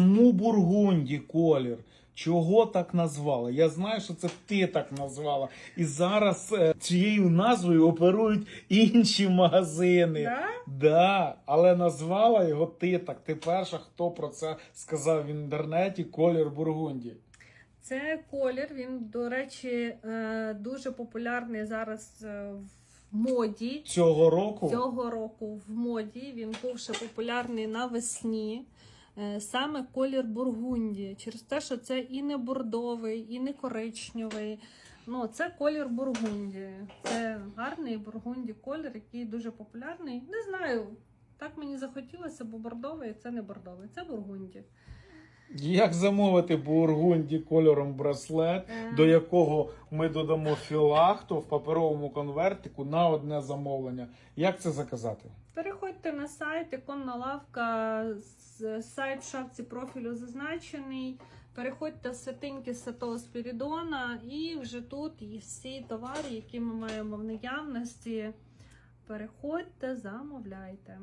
Чому бургунді колір? Чого так назвали? Я знаю, що це ти так назвала. І зараз е, цією назвою оперують інші магазини. Да? Да, але назвала його ти так. Ти перша, хто про це сказав в інтернеті колір бургунді. Це колір. Він, до речі, е, дуже популярний зараз е, в моді. Цього року Цього року в моді він був ще популярний навесні. Е, Саме колір бургунді, через те, що це і не бордовий, і не коричневий. Ну, це колір бургунді. Це гарний бургунді колір, який дуже популярний. Не знаю, так мені захотілося, бо бордовий це не бордовий, це бургунді. Як замовити бургунді кольором браслет, Е, до якого ми додамо філахту в паперовому конвертику на одне замовлення. Як це заказати? Переходьте на сайт, іконна лавка, сайт в шапці профілю зазначений. Переходьте в святиньки Святого Спірідона, і вже тут є всі товари, які ми маємо в наявності. Переходьте, замовляйте.